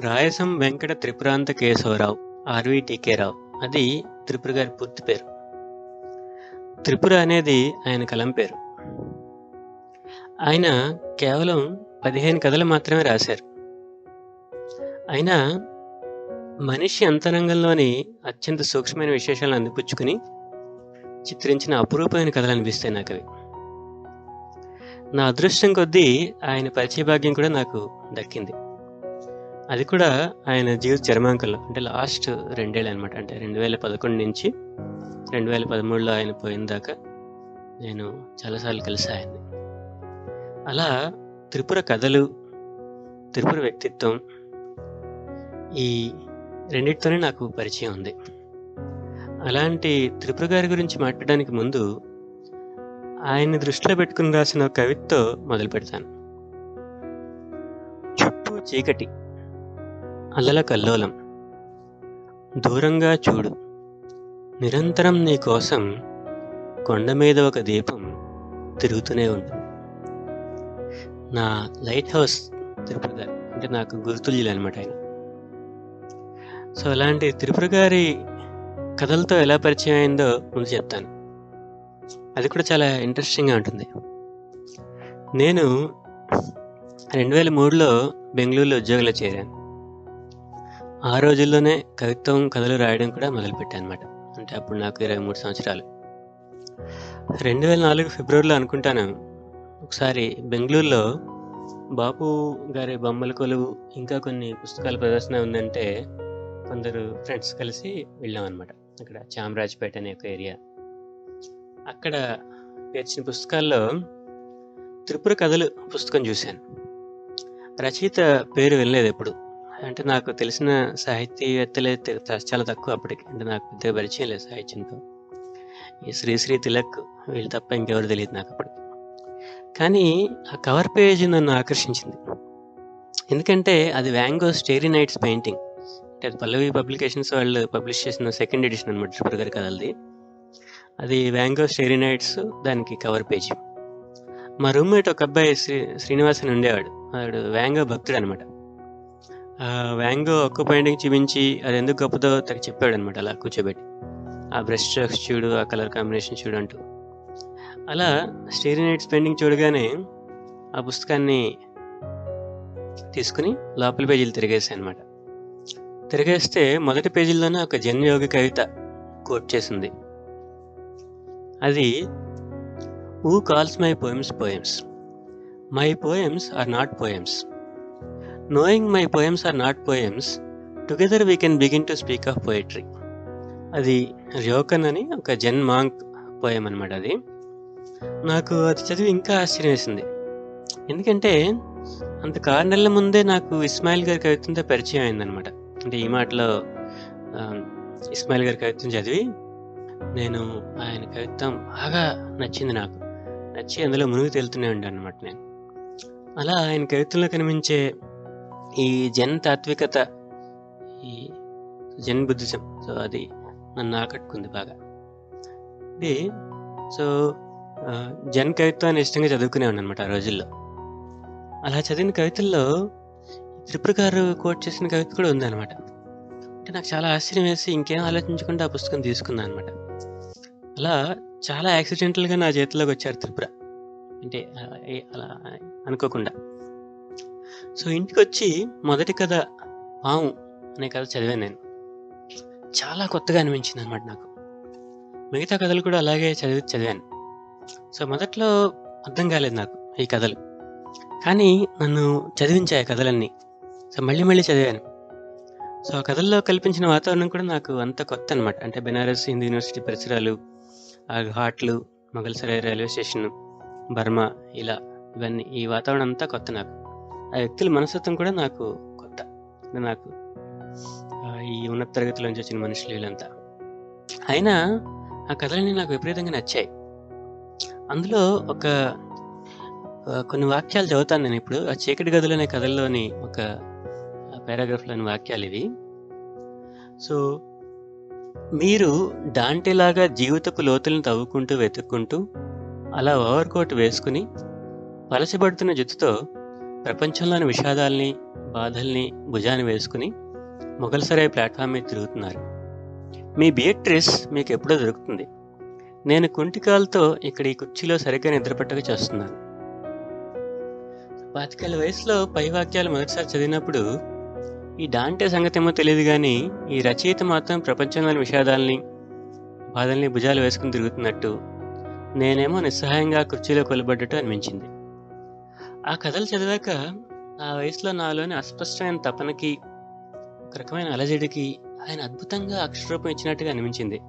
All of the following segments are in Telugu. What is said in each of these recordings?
రాయసం వెంకట త్రిపురాంత కేశవరావు ఆర్వీటీకే రావు. అది త్రిపుర గారి పూర్తి పేరు. త్రిపుర అనేది ఆయన కలం పేరు. ఆయన కేవలం పదిహేను కథలు మాత్రమే రాశారు. అయినా మనిషి అంతరంగంలోని అత్యంత సూక్ష్మమైన విశేషాలను అందిపుచ్చుకుని చిత్రించిన అపురూపమైన కథలు అనిపిస్తాయి నాకు అవి నా అదృష్టం కొద్దీ ఆయన పరిచయ భాగ్యం కూడా నాకు దక్కింది. అది కూడా ఆయన జీవిత చర్మాంకంలో అంటే లాస్ట్ రెండేళ్ళు అనమాట అంటే రెండు వేల పదకొండు నుంచి రెండు వేల పదమూడులో ఆయన పోయిన దాకా నేను చాలాసార్లు కలిసి ఆయన్ని. అలా త్రిపుర కథలు త్రిపుర వ్యక్తిత్వం ఈ రెండిటితోనే నాకు పరిచయం ఉంది. అలాంటి త్రిపుర గారి గురించి మాట్లాడడానికి ముందు ఆయన్ని దృష్టిలో పెట్టుకుని రాసిన కవిత్వం కవితతో మొదలు పెడతాను చుట్టూ చీకటి. అలల కల్లోలం. దూరంగా చూడు. నిరంతరం నీ కోసం కొండ మీద ఒక దీపం తిరుగుతూనే ఉంటుంది నా లైట్ హౌస్ త్రిపుర అంటే నాకు గుర్తుల్యులు అనమాట ఆయన. సో అలాంటి త్రిపుర గారి కథలతో ఎలా పరిచయం అయిందో ముందు చెప్తాను. అది కూడా చాలా ఇంట్రెస్టింగ్గా ఉంటుంది. నేను రెండు వేల మూడులో బెంగళూరులో ఉద్యోగంలో చేరాను. ఆ రోజుల్లోనే కవిత్వం కథలు రాయడం కూడా మొదలుపెట్టాను అనమాట అంటే అప్పుడు నాకు ఇరవై మూడు సంవత్సరాలు. రెండు వేల నాలుగు ఫిబ్రవరిలో అనుకుంటాను. ఒకసారి బెంగళూరులో బాపు గారి బొమ్మల కొలువు ఇంకా కొన్ని పుస్తకాల ప్రదర్శన ఉందంటే కొందరు ఫ్రెండ్స్ కలిసి వెళ్ళాం అనమాట అక్కడ చామరాజ్పేట అనే ఒక ఏరియా. అక్కడ పేర్చిన పుస్తకాల్లో త్రిపుర కథలు పుస్తకం చూశాను. రచయిత పేరు వెళ్ళలేదు ఎప్పుడు. అంటే నాకు తెలిసిన సాహితీవేత్తలే తె- చాలా తక్కువ అప్పటికి. అంటే నాకు పెద్దగా పరిచయం లేదు సాహిత్యంతో. ఈ శ్రీశ్రీ తిలక్ వీళ్ళు తప్ప ఇంకెవరు తెలియదు నాకు అప్పటికి. కానీ ఆ కవర్ పేజ్ నన్ను ఆకర్షించింది. ఎందుకంటే అది వ్యాంగో స్టేరీ నైట్స్ పెయింటింగ్. అంటే అది పల్లవి పబ్లికేషన్స్ వాళ్ళు పబ్లిష్ చేసిన సెకండ్ ఎడిషన్ అనమాట త్రిపుర గారి కథలది. అది వ్యాంగో స్టేరీ నైట్స్ దానికి కవర్ పేజ్. మా రూమ్మేట్ ఒక అబ్బాయి శ్రీ శ్రీనివాసన్ ఉండేవాడు. వాడు వ్యాంగో భక్తుడు అనమాట వ్యాంగో ఒక్క పెయింటింగ్ చూపించి అది ఎందుకు గొప్పదో తనకి చెప్పాడు అనమాట అలా కూర్చోబెట్టి. ఆ బ్రష్ స్ట్రోక్స్ చూడు ఆ కలర్ కాంబినేషన్ చూడు అంటూ. అలా స్టేరీ నైట్స్ పెయింటింగ్ చూడగానే ఆ పుస్తకాన్ని తీసుకుని లోపల పేజీలు తిరిగేసాయి అనమాట తిరిగేస్తే మొదటి పేజీలోనే ఒక జన్యోగి కవిత కోట్ చేసింది. అది who calls my poems poems my poems are not poems knowing my poems are not poems together we can begin to speak of poetry అది ర్యోకన్ అని ఒక జెన్ మాంక్ పోయం అనమాట అది. నాకు అది చదివి ఇంకా ఆశ్చర్యం వేసింది. ఎందుకంటే అంత ఆరు నెలల ముందే నాకు ఇస్మాయిల్ గారి కవిత్వంతో పరిచయం అయిందనమాట అంటే ఈ మాటలో ఇస్మాయిల్ గారి కవిత్వం చదివి నేను ఆయన కవిత్వం బాగా నచ్చింది నాకు. నచ్చి అందులో మునిగి తేలుతూనే ఉండే అనమాట నేను. అలా ఆయన కవిత్వంలో కనిపించే ఈ జన్ తాత్వికత ఈ జన్ బుద్ధిజం సో అది నన్ను ఆకట్టుకుంది బాగా. ఇది సో జన్ కవిత్వాన్ని ఇష్టంగా చదువుకునేవాడిని అనమాట ఆ రోజుల్లో. అలా చదివిన కవితల్లో త్రిపుర గారు కోట్ చేసిన కవిత కూడా ఉందన్నమాట అంటే నాకు చాలా ఆశ్చర్యం వేసి ఇంకేం ఆలోచించకుండా ఆ పుస్తకం తీసుకున్నాను అనమాట అలా చాలా యాక్సిడెంటల్గా నా చేతిలోకి వచ్చారు త్రిపుర. అంటే ఏ- అలా అనుకోకుండా. సో ఇంటికి వచ్చి మొదటి కథ పాము అనే కథ చదివాను నేను. చాలా కొత్తగా అనిపించింది అనమాట నాకు. మిగతా కథలు కూడా అలాగే చదివి చదివాను. సో మొదట్లో అర్థం కాలేదు నాకు ఈ కథలు. కానీ నన్ను చదివించాయి ఆ కథలన్నీ. సో మళ్ళీ మళ్ళీ చదివాను. సో ఆ కథల్లో కల్పించిన వాతావరణం కూడా నాకు అంత కొత్త అనమాట అంటే బెనారస్ హిందూ యూనివర్సిటీ పరిసరాలు ఆ ఘాట్లు మొగల్సరాయ్ రైల్వే స్టేషన్ బర్మా ఇలా ఇవన్నీ ఈ వాతావరణం అంతా కొత్త నాకు. ఆ వ్యక్తుల మనస్తత్వం కూడా నాకు కొత్త నాకు ఈ ఉన్నత తరగతిలో నుంచి వచ్చిన మనుషులు వీళ్ళంతా. అయినా ఆ కథలన్నీ నాకు విపరీతంగా నచ్చాయి. అందులో ఒక కొన్ని వాక్యాలు చదువుతాను నేను ఇప్పుడు. ఆ చీకటి గదులు అనే కథల్లోని ఒక పారాగ్రాఫ్లోని వాక్యాలు ఇవి. సో మీరు దాంటిలాగా జీవితపు లోతులను తవ్వుకుంటూ వెతుక్కుంటూ అలా ఓవర్కోట్ వేసుకుని పలచబడుతున్న జుత్తుతో ప్రపంచంలోని విషాదాల్ని బాధల్ని భుజాన వేసుకుని మొఘల్సరాయ్ ప్లాట్ఫామ్ మీద తిరుగుతున్నారు. మీ బియట్రిస్ మీకు ఎప్పుడో దొరుకుతుంది. నేను కుంటికాలతో ఇక్కడ ఈ కుర్చీలో సరిగ్గా నిద్రపట్టక చేస్తున్నాను. పాతికేళ్ళ వయసులో పై వాక్యాలు మొదటిసారి చదివినప్పుడు ఈ డాంటే సంగతేమో తెలియదు కానీ ఈ రచయిత మాత్రం ప్రపంచంలోని విషాదాల్ని బాధల్ని భుజాలు వేసుకుని తిరుగుతున్నట్టు నేనేమో నిస్సహాయంగా కుర్చీలో కొలబడ్డట్టు అనిపించింది. ఆ కథలు చదివాక ఆ వయసులో నాలోని అస్పష్టమైన తపనకి ఒక రకమైన అలజడికి ఆయన అద్భుతంగా అక్షరూపం ఇచ్చినట్టుగా అనిపించింది.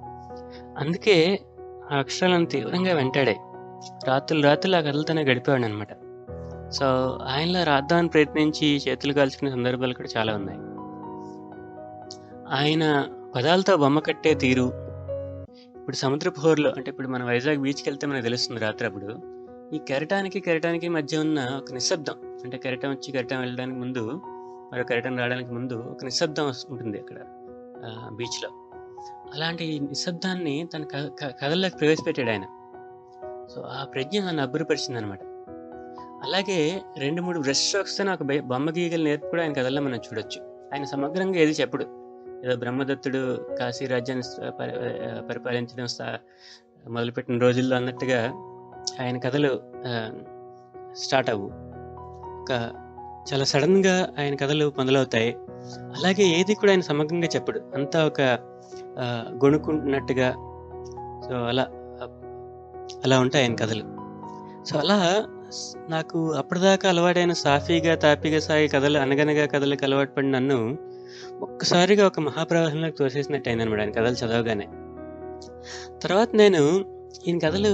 అందుకే ఆ అక్షరాలను తీవ్రంగా వెంటాడాయి రాత్రులు రాత్రులు ఆ కథలతోనే గడిపేవాడు అనమాట సో ఆయనలో రాద్దామని ప్రయత్నించి చేతులు కాల్చుకునే సందర్భాలు కూడా చాలా ఉన్నాయి. ఆయన పదాలతో బొమ్మ కట్టే తీరు ఇప్పుడు సముద్రపు హోర్లో అంటే ఇప్పుడు మన వైజాగ్ బీచ్కి వెళ్తే మనకు తెలుస్తుంది రాత్రి అప్పుడు. ఈ కెరటానికి కెరటానికి మధ్య ఉన్న ఒక నిశ్శబ్దం. అంటే కెరటం వచ్చి కెరటం వెళ్ళడానికి ముందు మరో కెరటం రావడానికి ముందు ఒక నిశ్శబ్దం ఉంటుంది అక్కడ బీచ్లో అలాంటి నిశ్శబ్దాన్ని తన క- కథల్లోకి ప్రవేశపెట్టాడు ఆయన. సో ఆ ప్రజ్ఞ నన్ను అబ్బురపరిచింది అనమాట అలాగే రెండు మూడు బ్రష్ స్ట్రోక్స్తో నాకు బొమ్మ గీగలు నేర్పు కూడా ఆయన కథల్లో మనం చూడొచ్చు. ఆయన సమగ్రంగా ఏది చెప్పడు. ఏదో బ్రహ్మదత్తుడు కాశీ రాజ్యాన్ని పరిపాలించడం మొదలుపెట్టిన రోజుల్లో అన్నట్టుగా ఆయన కథలు స్టార్ట్ అవ్వు. ఒక చాలా సడన్గా ఆయన కథలు మొదలవుతాయి అలాగే ఏది కూడా ఆయన సమగ్రంగా చెప్పడు. అంతా ఒక ఆ, గొణుకుంటున్నట్టుగా సో అలా అలా ఉంటాయి ఆయన కథలు. సో అలా నాకు అప్పటిదాకా అలవాటైన సాఫీగా తాపీగా సాగే కథలు అనగనగా కథలకు అలవాటు పడిన నన్ను ఒక్కసారిగా ఒక మహాప్రవాహంలోకి తోసేసినట్టు అయిందనమాట ఆయన కథలు చదవగానే. తర్వాత నేను ఈయన కథలు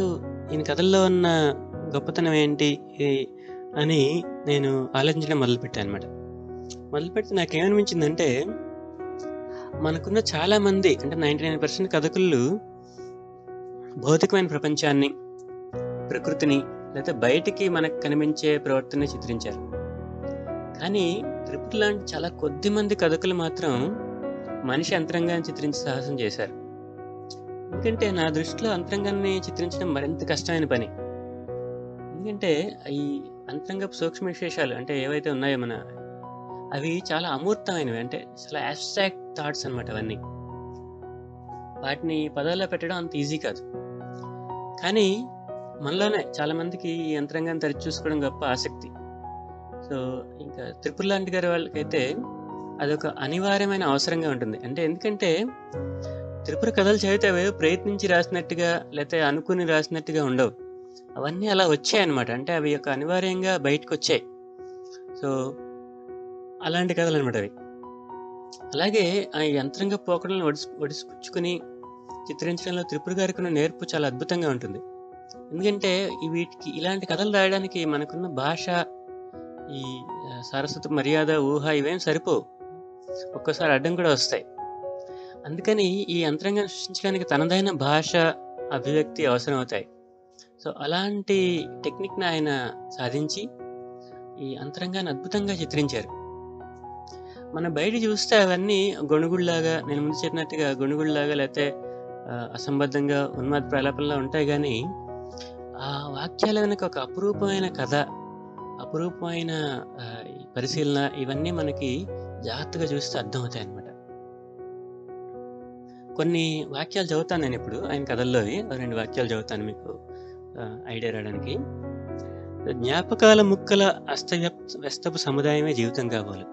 ఈయన కథల్లో ఉన్న గొప్పతనం ఏంటి అని నేను ఆలోచించడం మొదలుపెట్టాను అనమాట మొదలుపెడితే నాకేమనిపించిందంటే మనకున్న చాలామంది అంటే నైంటీ నైన్ పర్సెంట్ కథకులు భౌతికమైన ప్రపంచాన్ని ప్రకృతిని లేదా బయటికి మనకు కనిపించే ప్రవర్తన చిత్రించారు. కానీ ట్రిపుల్ లాంటి చాలా కొద్ది మంది కథకులు మాత్రం మనిషి అంతరంగాన్ని చిత్రించే సాహసం చేశారు. ఎందుకంటే నా దృష్టిలో అంతరంగాన్ని చిత్రించడం మరింత కష్టమైన పని. ఎందుకంటే ఈ అంతరంగపు సూక్ష్మ విశేషాలు అంటే ఏవైతే ఉన్నాయో మన అవి చాలా అమూర్తమైనవి. అంటే చాలా అబ్స్ట్రాక్ట్ థాట్స్ అనమాట అవన్నీ. వాటిని పదాల్లో పెట్టడం అంత ఈజీ కాదు. కానీ మనలోనే చాలా మందికి ఈ యంత్రాంగాన్ని తరిచి చూసుకోవడం గొప్ప ఆసక్తి. సో ఇంకా త్రిపుర లాంటి గారి వాళ్ళకైతే అదొక అనివార్యమైన అవసరంగా ఉంటుంది. అంటే ఎందుకంటే త్రిపుర కథలు చదివితే అవి ప్రయత్నించి రాసినట్టుగా లేకపోతే అనుకుని రాసినట్టుగా ఉండవు. అవన్నీ అలా వచ్చాయి అనమాట అంటే అవి ఒక అనివార్యంగా బయటకు వచ్చాయి సో అలాంటి కథలు అనమాట అవి. అలాగే ఆ యంత్రంగా పోకడలను ఒడిసి ఒడిసిపుచ్చుకుని చిత్రించడంలో త్రిపుర గారికి ఉన్న నేర్పు చాలా అద్భుతంగా ఉంటుంది. ఎందుకంటే వీటికి ఇలాంటి కథలు రాయడానికి మనకున్న భాష ఈ సరస్వతి మర్యాద ఊహ ఇవేం సరిపోవు. ఒక్కోసారి అడ్డం కూడా వస్తాయి. అందుకని ఈ యంత్రాంగాన్ని సృష్టించడానికి తనదైన భాష అభివ్యక్తి అవసరం అవుతాయి సో అలాంటి టెక్నిక్ని ఆయన సాధించి ఈ అంతరంగాన్ని అద్భుతంగా చిత్రించారు. మన బయట చూస్తే అవన్నీ గొణుగుళ్ళలాగా నేను ముందు చెప్పినట్టుగా గొణుగుళ్ళలాగా లేకపోతే అసంబద్ధంగా ఉన్మాద ప్రలాపంలా ఉంటాయి కానీ ఆ వాక్యాల వెనక ఒక అపురూపమైన కథ అపురూపమైన ఈ పరిశీలన ఇవన్నీ మనకి జాగ్రత్తగా చూస్తే అర్థమవుతాయి అన్నమాట కొన్ని వాక్యాలు చదువుతాను నేను ఇప్పుడు ఆయన కథల్లోవి. రెండు వాక్యాలు చదువుతాను మీకు ఐడియా రావడానికి. జ్ఞాపకాల ముక్కల అస్తవ్యప్ వ్యస్తపు సముదాయమే జీవితం కావాలి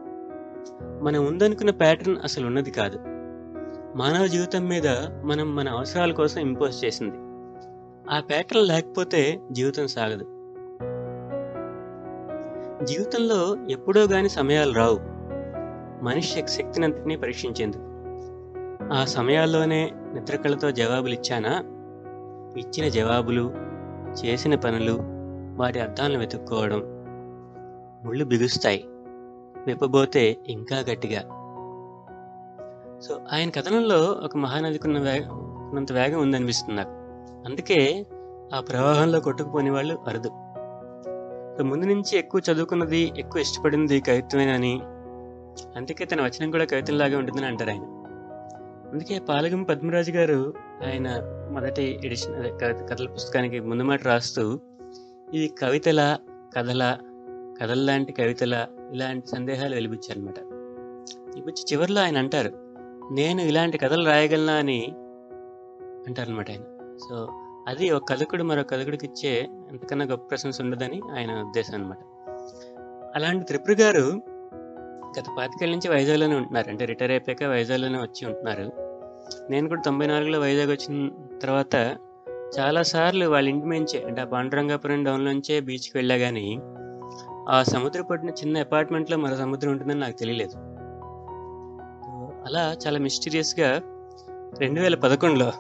మనం ఉందనుకున్న ప్యాటర్న్ అసలు ఉన్నది కాదు. మానవ జీవితం మీద మనం మన అవసరాల కోసం ఇంపోజ్ చేసింది. ఆ ప్యాటర్న్ లేకపోతే జీవితం సాగదు. జీవితంలో ఎప్పుడో గాని సమయాలు రావు. మనిషి శక్తినంతటినీ పరీక్షించేందుకు. ఆ సమయాల్లోనే నిద్రకళతో జవాబులు ఇచ్చానా ఇచ్చిన జవాబులు చేసిన పనులు వాటి అర్థాలను వెతుక్కోవడం. ముళ్ళు బిగుస్తాయి. విప్పబోతే ఇంకా గట్టిగా. సో ఆయన కథనంలో ఒక మహానదికున్న వేగం ఉన్నంత వేగం ఉందనిపిస్తుంది నాకు. అందుకే ఆ ప్రవాహంలో కొట్టుకుపోని వాళ్ళు అరుదు. సో ముందు నుంచి ఎక్కువ చదువుకున్నది ఎక్కువ ఇష్టపడింది కవిత్వమేనని అందుకే తన వచనం కూడా కవితంలాగే ఉంటుందని అంటారు ఆయన. అందుకే పాలగం పద్మరాజు గారు ఆయన మొదటి ఎడిషన్ అదే కథ- కథల పుస్తకానికి ముందు మాట రాస్తూ ఇది కవితల కథల కథల లాంటి కవితల ఇలాంటి సందేహాలు వెలిపించారనమాట వెలిపించి చివరిలో ఆయన అంటారు నేను ఇలాంటి కథలు రాయగలనా అని అంటారనమాట ఆయన. సో అది ఒక కథకుడు మరో కథకుడికి ఇచ్చే ఎంతకన్నా గొప్ప ప్రశంస ఉండదని ఆయన ఉద్దేశం అనమాట అలాంటి త్రిపుర గారు గత పాతికేళ్ళ నుంచి వైజాగ్లోనే ఉంటున్నారు. అంటే రిటైర్ అయిపోయాక వైజాగ్లోనే వచ్చి ఉంటున్నారు. నేను కూడా తొంభై నాలుగులో వైజాగ్ వచ్చిన తర్వాత చాలాసార్లు వాళ్ళ ఇంటి నుంచే అంటే ఆ పాండురంగాపురం డౌన్లోంచే బీచ్కి వెళ్ళా కానీ ఆ సముద్ర పట్టిన చిన్న అపార్ట్మెంట్లో మరో సముద్రం ఉంటుందని నాకు తెలియలేదు. అలా చాలా మిస్టీరియస్గా రెండు వేల పదకొండులో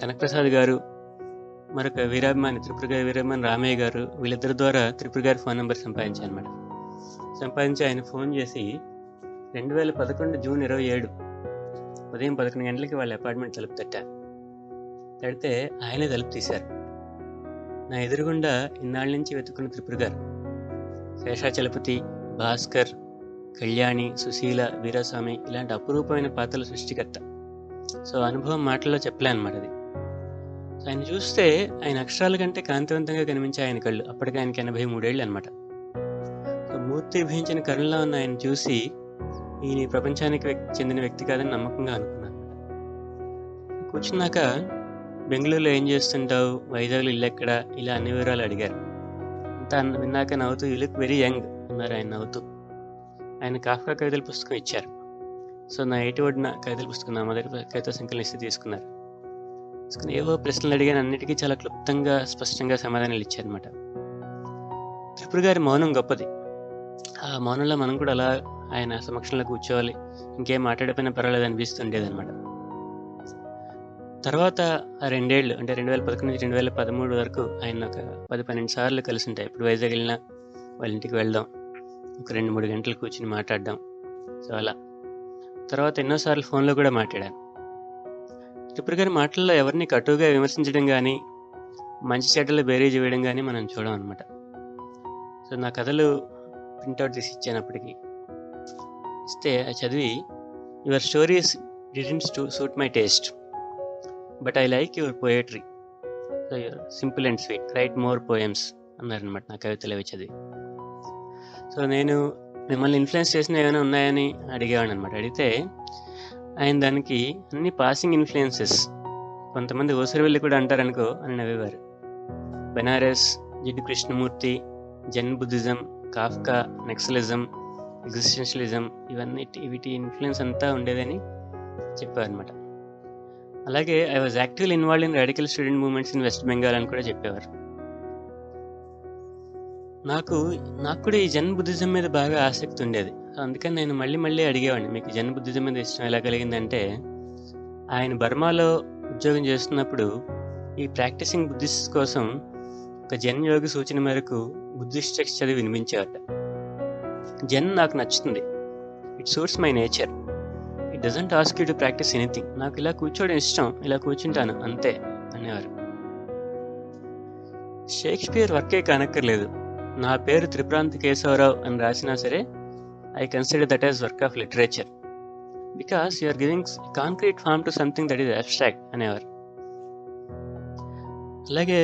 కనకప్రసాద్ గారు మరొక వీరాభిమాని త్రిపుర గారి వీరాభిమాని రామయ్య గారు వీళ్ళిద్దరి ద్వారా త్రిపుర గారి ఫోన్ నెంబర్ సంపాదించాను మేడం సంపాదించి ఆయన ఫోన్ చేసి రెండు వేల పదకొండు జూన్ ఇరవై ఏడు ఉదయం పదకొండు గంటలకి వాళ్ళ అపార్ట్మెంట్ తలుపు తట్టారు తడితే ఆయనే తలుపు తీశారు. నా ఎదురుగుండా ఇన్నాళ్ళ నుంచి వెతుకున్న త్రిపుర గారు. శేషాచలపతి భాస్కర్ కళ్యాణి సుశీల వీరస్వామి ఇలాంటి అపురూపమైన పాత్రల సృష్టికర్త. సో అనుభవం మాటల్లో చెప్పలే అనమాట అది. సో ఆయన చూస్తే ఆయన అక్షరాల కంటే కాంతివంతంగా కనిపించే ఆయన కళ్ళు. అప్పటికి ఆయనకి ఎనభై మూడేళ్ళు అనమాట సో కరుణలో ఉన్న ఆయన చూసి ఈయన ప్రపంచానికి చెందిన వ్యక్తి కాదని నమ్మకంగా అనుకున్నాను. కూర్చున్నాక బెంగళూరులో ఏం చేస్తుంటావు? వైజాగ్లో ఇల్లు ఎక్కడ? ఇలా అన్ని వివరాలు అడిగారు. అంతా విన్నాక నవ్వుతూ యూ లుక్ వెరీ యంగ్ అన్నారు ఆయన నవ్వుతూ. ఆయన కాఫ్కా కవితల పుస్తకం ఇచ్చారు. సో నా ఎయిటి ఒడిన కవితల పుస్తకం నా మొదటి కవిత సంఖ్యలు ఇస్తే తీసుకున్నారు. తీసుకుని ఏవో ప్రశ్నలు అడిగాను. అన్నిటికీ చాలా క్లుప్తంగా స్పష్టంగా సమాధానాలు ఇచ్చారనమాట త్రిపుర గారి మౌనం గొప్పది. ఆ మౌనంలో మనం కూడా అలా ఆయన సమక్షంలో కూర్చోవాలి. ఇంకేం మాట్లాడిపోయినా పర్వాలేదు అనిపిస్తుండేది అనమాట తర్వాత రెండేళ్ళు అంటే రెండు వేల పదకొండు నుంచి రెండు వేల పదమూడు వరకు ఆయన ఒక పది పన్నెండు సార్లు కలిసి ఉంటాయి. ఇప్పుడు వైజాగ్ వెళ్ళినా వాళ్ళ ఇంటికి వెళ్దాం. ఒక రెండు మూడు గంటలు కూర్చుని మాట్లాడడం సో అలా. తర్వాత ఎన్నోసార్లు ఫోన్లో కూడా మాట్లాడాను. త్రిపుర గారి మాటల్లో ఎవరిని కటువుగా విమర్శించడం కానీ మంచి చెడ్డలు బేరీజ్ వేయడం కానీ మనం చూడం అనమాట సో నా కథలు ప్రింట్అవుట్ తీసి ఇచ్చాను అప్పటికి. ఇస్తే చదివి your stories didn't to suit my taste but I like your poetry so simple and sweet write more poems అన్నారనమాట నా కవితలు అవి చదివి. సో నేను మిమ్మల్ని ఇన్ఫ్లుయెన్స్ చేసిన ఏమైనా ఉన్నాయని అడిగేవాడు అనమాట అడిగితే ఆయన దానికి అన్ని పాసింగ్ ఇన్ఫ్లుయెన్సెస్ కొంతమంది ఓసరివెల్లి కూడా అంటారనుకో అని నవ్వేవారు. Benares Jiddu Krishnamurti Zen Buddhism Kafka Naxalism existentialism ఇవన్నీ వీటి ఇన్ఫ్లుయెన్స్ అంతా ఉండేదని చెప్పారు అనమాట అలాగే I was actively involve in radical student movements in West Bengal అని కూడా చెప్పేవారు. నాకు నాకు కూడా ఈ జన్ బుద్ధిజం మీద బాగా ఆసక్తి ఉండేది. అందుకని నేను మళ్ళీ మళ్ళీ అడిగేవాడిని మీకు జన్ బుద్ధిజం మీద ఇష్టం ఎలా కలిగిందంటే ఆయన బర్మాలో ఉద్యోగం చేస్తున్నప్పుడు ఈ ప్రాక్టీసింగ్ బుద్ధిస్ట్ కోసం ఒక జన్ యోగి సూచన మేరకు బుద్ధిస్ట్ టెక్స్ట్ చదివి వినిపించేవాట జన్ నాకు నచ్చుతుంది. It suits my nature it doesn't ask you to practise anything నాకు ఇలా కూర్చోవడం ఇష్టం. ఇలా కూర్చుంటాను. అంతే అనేవారు షేక్స్పియర్ వర్కే కానక్కర్లేదు. నా పేరు త్రిప్రాంత్ కేశవరావు అని రాసినా సరే I consider that as work of literature because you are giving concrete form to something that is abstract అనేవారు. అలాగే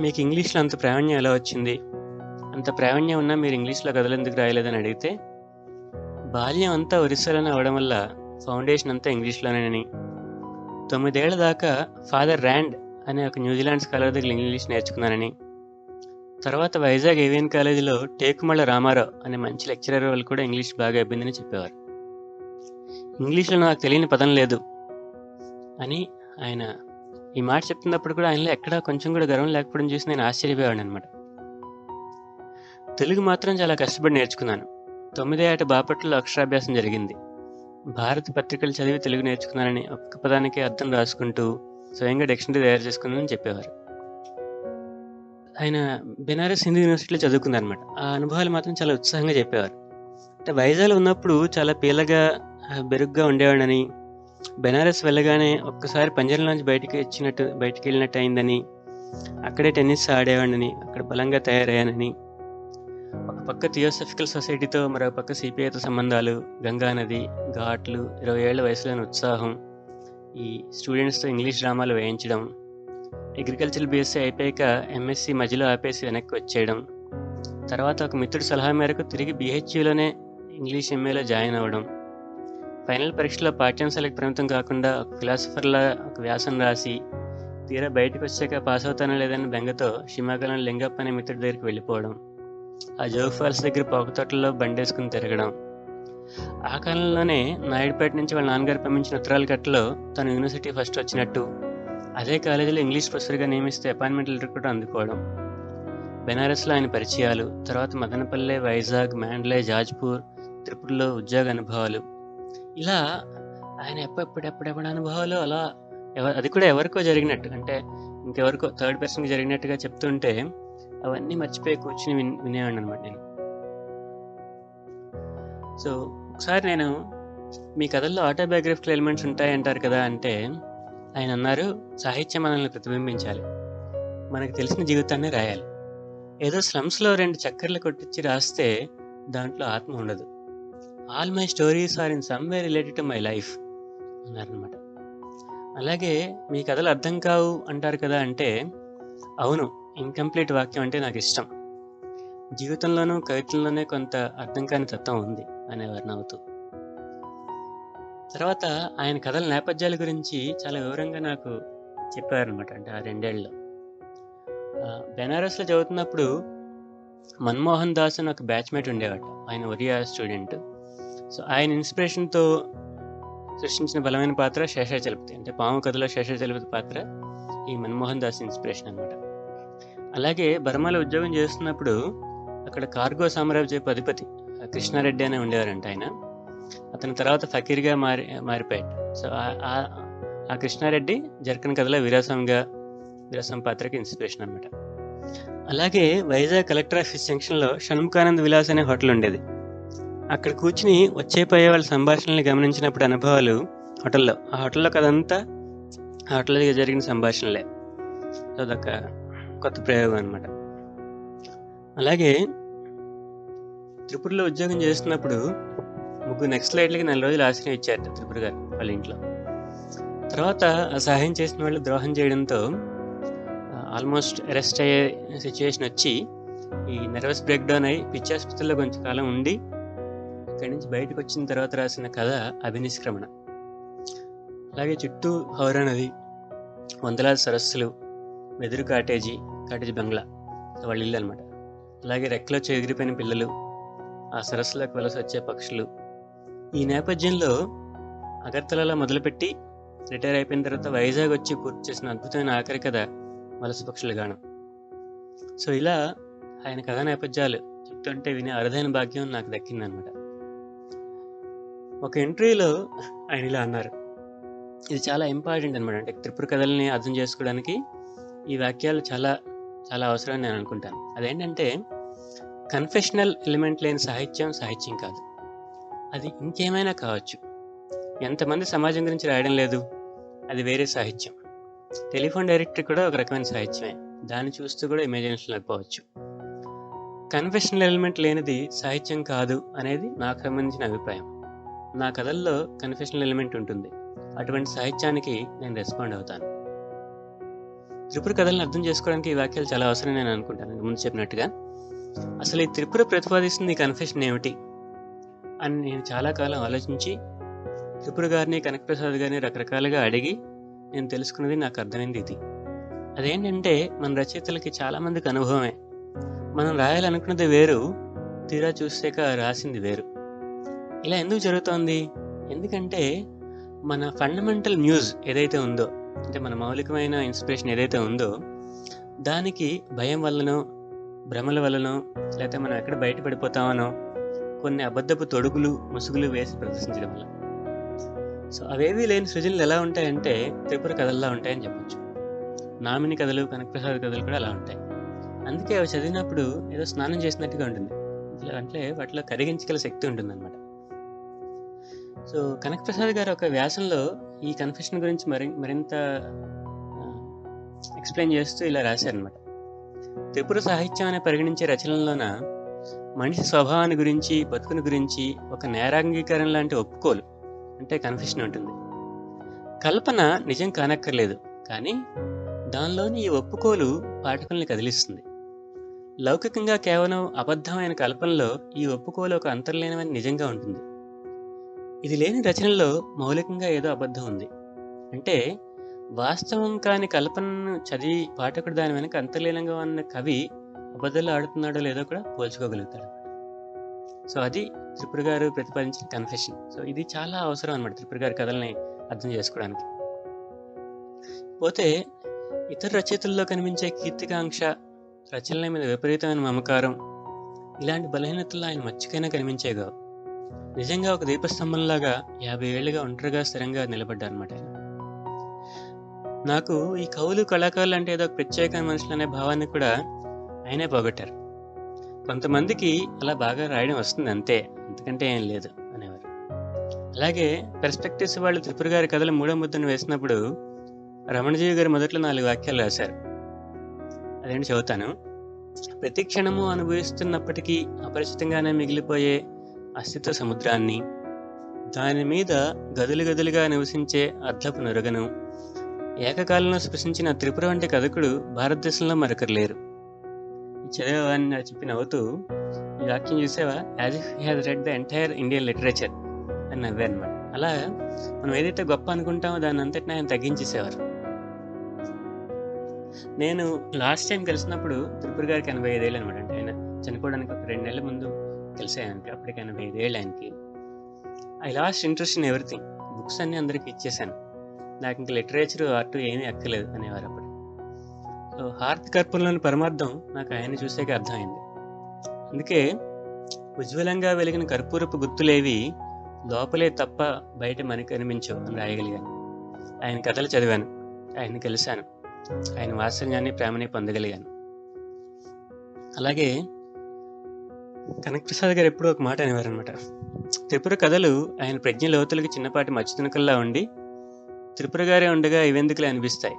మీకు ఇంగ్లీష్లో అంత ప్రావీణ్యం ఎలా వచ్చింది? అంత ప్రావీణ్యం ఉన్నా మీరు ఇంగ్లీష్లో కథలు ఎందుకు రాయలేదని అడిగితే బాల్యం అంతా ఒరిస్సాలోనే అవడం వల్ల ఫౌండేషన్ అంతా ఇంగ్లీష్లోనేనని తొమ్మిదేళ్ళ దాకా ఫాదర్ ర్యాండ్ అనే ఒక న్యూజిలాండ్ స్కాలర్ దగ్గర ఇంగ్లీష్ నేర్చుకున్నానని. తర్వాత వైజాగ్ ఏవియన్ కాలేజీలో టేకుమళ్ళ రామారావు అనే మంచి లెక్చరర్ వాళ్ళు కూడా ఇంగ్లీష్ బాగా అయిపోయిందని చెప్పేవారు. ఇంగ్లీష్లో నాకు తెలియని పదం లేదు అని ఆయన ఈ మాట చెప్తున్నప్పుడు కూడా ఆయనలో ఎక్కడా కొంచెం కూడా గర్వం లేకపోవడం చూసి నేను ఆశ్చర్యపోయాను అనమాట తెలుగు మాత్రం చాలా కష్టపడి నేర్చుకున్నాను. తొమ్మిదే ఏట బాపట్లలో అక్షరాభ్యాసం జరిగింది. భారత పత్రికలు చదివి తెలుగు నేర్చుకున్నానని ఒక్క పదానికి అర్థం రాసుకుంటూ స్వయంగా డిక్షనరీ తయారు చేసుకున్నానని చెప్పేవారు. ఆయన బెనారస్ హిందూ యూనివర్సిటీలో చదువుకున్నారనమాట ఆ అనుభవాలు మాత్రం చాలా ఉత్సాహంగా చెప్పేవారు. అంటే వైజాగ్లో ఉన్నప్పుడు చాలా పీలగా బెరుగ్గా ఉండేవాడని బెనారస్ వెళ్ళగానే ఒక్కసారి పంజరంలోంచి బయటికి వచ్చినట్టు బయటికి వెళ్ళినట్టు అయిందని అక్కడే టెన్నిస్ ఆడేవాడిని అక్కడ బలంగా తయారయ్యానని. ఒక పక్క థియోసఫికల్ సొసైటీతో మరో పక్క సిపిఐతో సంబంధాలు గంగా నది ఘాట్లు ఇరవై ఏళ్ళ వయసులోని ఉత్సాహం ఈ స్టూడెంట్స్తో ఇంగ్లీష్ డ్రామాలు వేయించడం అగ్రికల్చర్ బీఎస్సీ అయిపోయాక ఎంఎస్సి మధ్యలో ఆపేసి వెనక్కి వచ్చేయడం తర్వాత ఒక మిత్రుడి సలహా మేరకు తిరిగి బీహెచ్యూలోనే ఇంగ్లీష్ ఎంఏలో జాయిన్ అవ్వడం ఫైనల్ పరీక్షలో పాఠ్యాంశాలకు పరిమితం కాకుండా ఒక ఫిలాసఫర్లా ఒక వ్యాసం రాసి తీరా బయటకు వచ్చాక పాస్ అవుతానో లేదని బెంగతో షిమాగలం లింగప్ప అనే మిత్రుడి దగ్గరికి వెళ్ళిపోవడం. ఆ జోగ్ ఫాల్స్ దగ్గర పోకతోటలో బండేసుకుని తిరగడం. ఆ కాలంలోనే నాయుడుపేట నుంచి వాళ్ళ నాన్నగారు పంపించిన ఉత్తరాల కట్టలో తను యూనివర్సిటీ ఫస్ట్ వచ్చినట్టు అదే కాలేజీలో ఇంగ్లీష్ ప్రొఫెసర్గా నియమిస్తే అపాయింట్మెంట్ లెటర్ కూడా అందుకోవడం. బెనారస్లో ఆయన పరిచయాలు తర్వాత మదనపల్లె వైజాగ్ మ్యాండ్లే జాజ్పూర్ త్రిపురలో ఉద్యోగ అనుభవాలు. ఇలా ఆయన ఎప్పుడెప్పుడెప్పుడెప్పుడు అనుభవాలు అలా అది కూడా ఎవరికో జరిగినట్టు. అంటే ఇంకెవరికో థర్డ్ పర్సన్కి జరిగినట్టుగా చెప్తుంటే అవన్నీ మర్చిపోయి కూర్చుని విన్ వినేవాడిని అనమాట నేను. సో ఒకసారి నేను మీ కథల్లో ఆటోబయోగ్రఫికల్ ఎలిమెంట్స్ ఉంటాయంటారు కదా అంటే ఆయన అన్నారు సాహిత్యం మనల్ని ప్రతిబింబించాలి. మనకు తెలిసిన జీవితాన్ని రాయాలి. ఏదో స్లమ్స్లో రెండు చక్కర్లు కొట్టించి రాస్తే దాంట్లో ఆత్మ ఉండదు. All my stories are in some way related to my life అన్నారనమాట అలాగే మీ కథలు అర్థం కావు అంటారు కదా అంటే అవును ఇన్కంప్లీట్ వాక్యం అంటే నాకు ఇష్టం. జీవితంలోనూ కవితల్లోనే కొంత అర్థం కాని తత్వం ఉంది అనేవారు నవ్వుతూ. తర్వాత ఆయన కథల నేపథ్యాల గురించి చాలా వివరంగా నాకు చెప్పారనమాట అంటే ఆ రెండేళ్ళలో. బెనారస్లో చదువుతున్నప్పుడు మన్మోహన్ దాస్ అని ఒక బ్యాచ్మేట్ ఉండేవాడు ఆయన ఒరియా స్టూడెంట్. సో ఆయన ఇన్స్పిరేషన్తో సృష్టించిన బలమైన పాత్ర శేషాచలపతి అంటే పాము కథలో శేషాచలపతి పాత్ర ఈ మన్మోహన్ దాస్ ఇన్స్పిరేషన్ అనమాట అలాగే బర్మాలో ఉద్యోగం చేస్తున్నప్పుడు అక్కడ కార్గో సామ్రాజ్యపు అధిపతి కృష్ణారెడ్డి అనే ఉండేవారంట ఆయన. అతని తర్వాత ఫకీర్గా మారి మారిపోయాడు. సో ఆ కృష్ణారెడ్డి జర్కన్ కథలో విరాసంగా విరాసం పాత్రకి ఇన్స్పిరేషన్ అనమాట అలాగే వైజాగ్ కలెక్టర్ ఆఫీస్ జంక్షన్లో షణ్ముఖానంద్ విలాస్ అనే హోటల్ ఉండేది. అక్కడ కూర్చుని వచ్చే పోయే వాళ్ళ సంభాషణల్ని గమనించినప్పుడు అనుభవాలు హోటల్లో. ఆ హోటల్లో కదంతా ఆ హోటల్లో జరిగిన సంభాషణలే. అదొక కొత్త ప్రయోగం అనమాట అలాగే త్రిపురలో ఉద్యోగం చేస్తున్నప్పుడు ముగ్గురు నెక్స్ట్ లైట్లకి నెల రోజులు ఆశ్రయం ఇచ్చారు త్రిపుర గారు వాళ్ళ ఇంట్లో. తర్వాత ఆ సహాయం చేసిన వాళ్ళు ద్రోహం చేయడంతో ఆల్మోస్ట్ అరెస్ట్ అయ్యే సిచ్యువేషన్ వచ్చి ఈ నర్వస్ బ్రేక్డౌన్ అయి అయ్యి పిచ్చి ఆసుపత్రిలో కొంచెం కాలం ఉండి అక్కడి నుంచి బయటకు వచ్చిన తర్వాత రాసిన కథ అభినిష్క్రమణ. అలాగే చుట్టూ హౌరా నది వందలాది సరస్సులు వెదురు కాటేజీ కాటేజీ బంగ్లా వాళ్ళ ఇల్లు అనమాట అలాగే రెక్కలో చెదిరిపోయిన పిల్లలు ఆ సరస్సులోకి వలస వచ్చే పక్షులు. ఈ నేపథ్యంలో అగర్తలలో మొదలుపెట్టి రిటైర్ అయిపోయిన తర్వాత వైజాగ్ వచ్చి పూర్తి చేసిన అద్భుతమైన ఆఖరి కథ వలస పక్షుల గానం. సో ఇలా ఆయన కథా నేపథ్యాలు చెప్తుంటే వినే అరుదైన భాగ్యం నాకు దక్కిందనమాట ఒక ఇంటర్వ్యూలో ఆయన ఇలా అన్నారు. ఇది చాలా ఇంపార్టెంట్ అనమాట. అంటే త్రిపుర కథల్ని అర్థం చేసుకోవడానికి ఈ వాక్యాలు చాలా చాలా అవసరం నేను అనుకుంటాను. అదేంటంటే కన్ఫెషనల్ ఎలిమెంట్ లేని సాహిత్యం సాహిత్యం కాదు. అది ఇంకేమైనా కావచ్చు. ఎంతమంది సమాజం గురించి రాయడం లేదు. అది వేరే సాహిత్యం. టెలిఫోన్ డైరెక్టరీ కూడా ఒక రకమైన సాహిత్యమే. దాన్ని చూస్తూ కూడా ఇమాజినేషన్ లేకపోవచ్చు. కన్ఫెషనల్ ఎలిమెంట్ లేనిది సాహిత్యం కాదు అనేది నాకు సంబంధించిన అభిప్రాయం. నా కథల్లో కన్ఫెషనల్ ఎలిమెంట్ ఉంటుంది. అటువంటి సాహిత్యానికి నేను రెస్పాండ్ అవుతాను. త్రిపుర కథలను అర్థం చేసుకోవడానికి ఈ వాక్యాలు చాలా అవసరం నేను అనుకుంటాను ముందు చెప్పినట్టుగా. అసలు ఈ త్రిపుర ప్రతిపాదిస్తుంది కన్ఫెషన్ ఏమిటి? అని నేను చాలా కాలం ఆలోచించి త్రిపుర గారిని కనకప్రసాద్ గారిని రకరకాలుగా అడిగి నేను తెలుసుకున్నది నాకు అర్థమైంది ఇది. అదేంటంటే మన రచయితలకి చాలామందికి అనుభవమే. మనం రాయాలనుకున్నది వేరు తీరా చూసాక రాసింది వేరు. ఇలా ఎందుకు జరుగుతోంది? ఎందుకంటే మన ఫండమెంటల్ న్యూస్ ఏదైతే ఉందో అంటే మన మౌలికమైన ఇన్స్పిరేషన్ ఏదైతే ఉందో దానికి భయం వల్లనో భ్రమల వల్లనో లేకపోతే మనం ఎక్కడ బయటపడిపోతామనో కొన్ని అబద్ధపు తొడుగులు ముసుగులు వేసి ప్రదర్శించడం వల్ల. సో అవేవి లేని సృజనలు ఎలా ఉంటాయంటే త్రిపుర కథల్లా ఉంటాయని చెప్పొచ్చు. నామిని కథలు కనకప్రసాద్ కథలు కూడా అలా ఉంటాయి. అందుకే అవి చదివినప్పుడు ఏదో స్నానం చేసినట్టుగా ఉంటుంది. అంటే వాటిలో కరిగించగల శక్తి ఉంటుంది సో సో కనకప్రసాద్ గారు ఒక వ్యాసంలో ఈ కన్ఫెషన్ గురించి మరి మరింత ఎక్స్ప్లెయిన్ చేస్తూ ఇలా రాశారనమాట త్రిపుర సాహిత్యం అనే పరిగణించే రచనల్లోన మనిషి స్వభావాన్ని గురించి బతుకుని గురించి ఒక నేరాంగీకరణ లాంటి ఒప్పుకోలు అంటే కన్ఫెషన్ ఉంటుంది. కల్పన నిజం కానక్కర్లేదు కానీ దానిలోని ఈ ఒప్పుకోలు పాఠకుల్ని కదిలిస్తుంది. లౌకికంగా కేవలం అబద్ధమైన కల్పనలో ఈ ఒప్పుకోలు ఒక అంతర్లీనమైన నిజంగా ఉంటుంది. ఇది లేని రచనలో మౌలికంగా ఏదో అబద్ధం ఉంది. అంటే వాస్తవం కాని కల్పనను చదివి పాఠకుడు దాని వెనక అంతర్లీనంగా ఉన్న కవి అబద్ధాలు ఆడుతున్నాడో లేదో కూడా పోల్చుకోగలుగుతాడు. సో అది త్రిపుర గారు ప్రతిపాదించిన కన్ఫెషన్ సో ఇది చాలా అవసరం అనమాట త్రిపుర గారి కథల్ని అర్థం చేసుకోవడానికి. పోతే ఇతర రచయితల్లో కనిపించే కీర్తికాంక్ష రచనల మీద విపరీతమైన మమకారం ఇలాంటి బలహీనతలు ఆయన మచ్చికైనా కనిపించేగా నిజంగా ఒక దీపస్తంభంలాగా యాభై ఏళ్ళుగా ఒంటరిగా స్థిరంగా నిలబడ్డారనమాట ఆయన. నాకు ఈ కవులు కళాకారులు అంటే ఏదో ఒక ప్రత్యేకమైన మనుషులు అనే భావాన్ని కూడా ఆయనే పోగొట్టారు. కొంతమందికి అలా బాగా రాయడం వస్తుంది అంతే అంతకంటే ఏం లేదు అనేవారు. అలాగే పెర్స్పెక్టివ్స్ వాళ్ళు త్రిపుర గారి కథలు మూడో ముద్దను వేసినప్పుడు రమణజీవి గారు మొదట్లో నాలుగు వాక్యాలు రాశారు. అదేంటి చదువుతాను? ప్రతి క్షణము అనుభవిస్తున్నప్పటికీ అపరిచితంగానే మిగిలిపోయే అస్తిత్వ సముద్రాన్ని దాని మీద గదులు గదులుగా నివసించే అర్థపు నురగను ఏకకాలంలో స్పృశించిన త్రిపుర వంటి కథకుడు భారతదేశంలో మరొకరు లేరు. ఈ చదివేవాన్ని నాకు చెప్పి నవ్వుతూ ఈ వాక్యం చూసావా? As if has read the entire Indian literature అని నవ్వే అనమాట అలా మనం ఏదైతే గొప్ప అనుకుంటామో దాన్ని అంతటిని ఆయన తగ్గించేసేవారు. నేను లాస్ట్ టైం కలిసినప్పుడు త్రిపుర గారికి ఎనభై ఐదేళ్ళు అనమాట అంటే ఆయన చనిపోవడానికి ఒక రెండు నెలల ముందు కలిసాయనకి అప్పటికి ఎనభై ఐదేళ్ళు ఆయనకి. I lost interest in everything books అన్ని అందరికి ఇచ్చేసాను నాకు ఇంకా లిటరేచర్ ఆర్ట్ ఏమీ ఎక్కలేదు అనేవారు అప్పుడు. సో హార్త్ కర్పూర్లోని పరమార్థం నాకు ఆయన చూసాక అర్థమైంది. అందుకే ఉజ్వలంగా వెలిగిన కర్పూరపు గుర్తులేవి లోపలే తప్ప బయట మనకి కనిపించవు అని రాయగలిగాను. ఆయన కథలు చదివాను. ఆయన కలిశాను. ఆయన వాత్సల్యాన్ని ప్రేమని పొందగలిగాను. అలాగే కనకప్రసాద్ గారు ఎప్పుడూ ఒక మాట అనేవారు అనమాట త్రిపుర కథలు ఆయన ప్రజ్ఞ లోతులకి చిన్నపాటి మచ్చుతునకల్లా ఉండి త్రిపుర గారే ఉండగా ఇవెందుకులే అనిపిస్తాయి.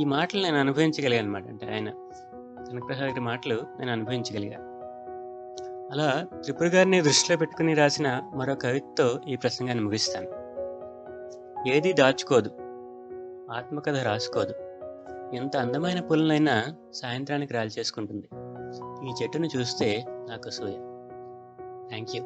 ఈ మాటలు నేను అనుభవించగలిగా అనమాట అంటే ఆయన కనకప్రసాద్ గారి మాటలు నేను అనుభవించగలిగా. అలా త్రిపుర గారిని దృష్టిలో పెట్టుకుని రాసిన మరో కవితతో ఈ ప్రసంగాన్ని ముగిస్తాను. ఏది దాచుకోదు. ఆత్మకథ రాసుకోదు. ఎంత అందమైన పుల్లనైనా సాయంత్రానికి రాలి చేసుకుంటుంది. ఈ చెట్టును చూస్తే నాకు సూయ థ్యాంక్ యూ